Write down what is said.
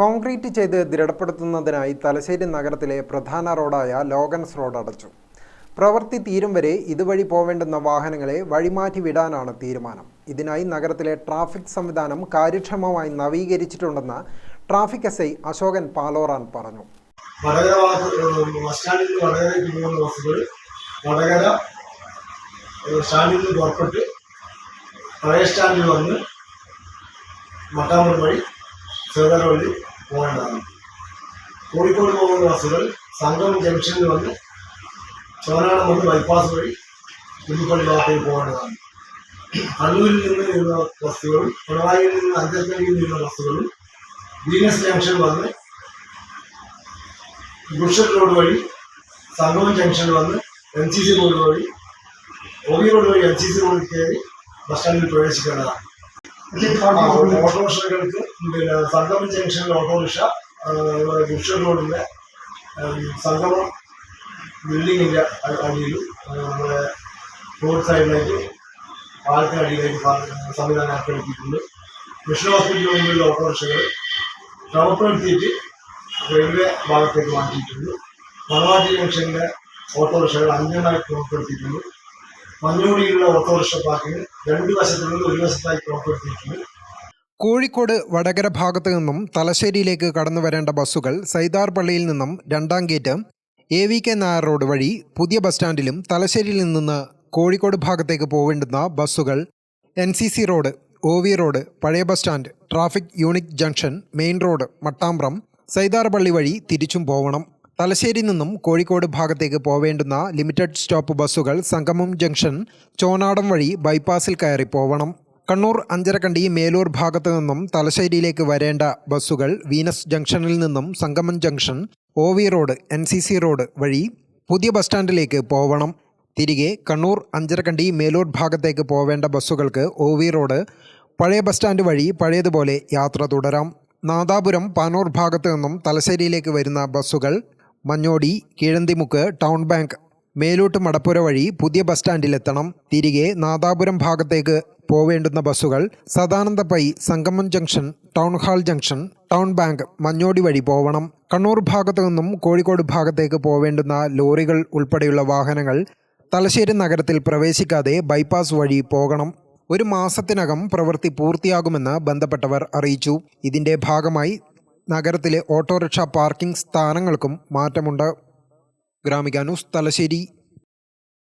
Concrete ചെയ്ത് ദൃഢപ്പെടുത്തുന്നതിനായി തലശ്ശേരി നഗരത്തിലെ പ്രധാന റോഡായ ലോഗൻസ് റോഡ് അടച്ചു. പ്രവൃത്തി തീരും വരെ ഇതുവഴി പോവേണ്ടുന്ന വാഹനങ്ങളെ വഴിമാറ്റി വിടാനാണ് തീരുമാനം. ഇതിനായി നഗരത്തിലെ ട്രാഫിക് സംവിധാനം കാര്യക്ഷമമായി നവീകരിച്ചിട്ടുണ്ടെന്ന് traffic S I Ashokan Paloran പറഞ്ഞു. വടകര സ്റ്റാൻഡിൽ സ്റ്റാൻഡിൽ വന്ന് മട്ടാമ്പുറം വഴി ചെറുതല വഴി പോകേണ്ടതാണ് കോഴിക്കോട് പോകുന്ന ബസ്സുകൾ സംഗമം ജംഗ്ഷനിൽ വന്ന് ചോനാട് വന്ന് ബൈപ്പാസ് വഴി പുതുപ്പള്ളി ഭാഗത്തേക്ക് പോകേണ്ടതാണ്. കണ്ണൂരിൽ നിന്ന് വരുന്ന ബസ്സുകളും പിണറായിയിൽ നിന്ന് അഞ്ചൽക്കരയിൽ നിന്ന് വരുന്ന ബസ്സുകളും വീനസ് ജംഗ്ഷൻ വന്ന് ഗുഡ്ഷർ റോഡ് വഴി സംഗമം ജംഗ്ഷൻ വന്ന് എൻ സി സി റോഡ് വഴി ഒബി റോഡ് വഴി എൻ സി സി റോഡിൽ കയറി ബസ് സ്റ്റാൻഡിൽ പ്രവേശിക്കേണ്ടതാണ്. ഓട്ടോറിക്ഷകൾക്ക് പിന്നെ സംഗമ ജംഗ്ഷനിൽ ഓട്ടോറിക്ഷ ഗുഡ്ഷർ റോഡിലെ സംഗമം ബിൽഡിങ്ങിന്റെ അ- അടിയിലും. നമ്മുടെ റോഡ് സൈഡിലേക്ക് പാലത്തിന് അടിയിലേക്ക് സംവിധാനം ഏർപ്പെടുത്തിയിട്ടുണ്ട് മിഷൻ ഹോസ്പിറ്റലിന് മുമ്പിലുള്ള ഓട്ടോറിക്ഷകൾ ക്രമപ്പെടുത്തിയിട്ട് റെയിൽവേ ഭാഗത്തേക്ക് മാറ്റിയിട്ടുണ്ട്. മണവാട്ടി ജംഗ്ഷനിലെ ഓട്ടോറിക്ഷകൾ അഞ്ചെണ്ണായി ക്രമപ്പെടുത്തിയിട്ടുണ്ട് മഞ്ഞോടിയിലുള്ള ഓട്ടോറിക്ഷ പാർക്കിന് രണ്ട് വശത്തു നിന്ന് ഒരു വശത്തായി ക്രമപ്പെടുത്തിയിട്ടുണ്ട് കോഴിക്കോട് വടകര ഭാഗത്തു നിന്നും തലശ്ശേരിയിലേക്ക് കടന്നു വരേണ്ട ബസ്സുകൾ സൈദാർ പള്ളിയിൽ നിന്നും രണ്ടാം gate A V K Nair road വഴി പുതിയ ബസ് സ്റ്റാൻഡിലും തലശ്ശേരിയിൽ നിന്ന് കോഴിക്കോട് ഭാഗത്തേക്ക് പോവേണ്ടുന്ന ബസ്സുകൾ N C C road O V road പഴയ bus stand traffic unique junction main road Mattambram Saidar Palli വഴി തിരിച്ചും പോവണം. തലശ്ശേരി നിന്നും കോഴിക്കോട് ഭാഗത്തേക്ക് പോവേണ്ടുന്ന ലിമിറ്റഡ് സ്റ്റോപ്പ് ബസ്സുകൾ സംഗമം ജംഗ്ഷൻ ചോനാടം വഴി ബൈപ്പാസിൽ കയറി പോവണം. കണ്ണൂർ അഞ്ചരക്കണ്ടി മേലൂർ ഭാഗത്തു നിന്നും തലശ്ശേരിയിലേക്ക് വരേണ്ട ബസ്സുകൾ വീനസ് ജംഗ്ഷനിൽ നിന്നും Sangamam junction O V road N C C road വഴി പുതിയ ബസ് സ്റ്റാൻഡിലേക്ക് പോവണം. തിരികെ കണ്ണൂർ അഞ്ചരക്കണ്ടി മേലൂർ ഭാഗത്തേക്ക് പോവേണ്ട ബസ്സുകൾക്ക് ഒ വി റോഡ് പഴയ ബസ് സ്റ്റാൻഡ് വഴി പഴയതുപോലെ യാത്ര തുടരാം. നാദാപുരം പാനൂർ ഭാഗത്തു നിന്നും തലശ്ശേരിയിലേക്ക് വരുന്ന ബസ്സുകൾ മഞ്ഞോടി കീഴന്തിമുക്ക് ടൗൺ ബാങ്ക് മേലോട്ട് മടപ്പുര വഴി പുതിയ ബസ് സ്റ്റാൻഡിലെത്തണം. തിരികെ നാദാപുരം ഭാഗത്തേക്ക് പോവേണ്ടുന്ന ബസ്സുകൾ Sadanandapai Sangamam junction town hall junction town bank Manjodi വഴി പോവണം. കണ്ണൂർ ഭാഗത്തു നിന്നും കോഴിക്കോട് ഭാഗത്തേക്ക് പോവേണ്ടുന്ന ലോറികൾ ഉൾപ്പെടെയുള്ള വാഹനങ്ങൾ തലശ്ശേരി നഗരത്തിൽ പ്രവേശിക്കാതെ ബൈപ്പാസ് വഴി പോകണം. ഒരു മാസത്തിനകം പ്രവൃത്തി പൂർത്തിയാകുമെന്ന് ബന്ധപ്പെട്ടവർ അറിയിച്ചു. ഇതിന്റെ ഭാഗമായി നഗരത്തിലെ ഓട്ടോറിക്ഷ പാർക്കിംഗ് സ്ഥാനങ്ങൾക്കും മാറ്റമുണ്ട് ഗ്രാമിക ന്യൂസ് തലശ്ശേരി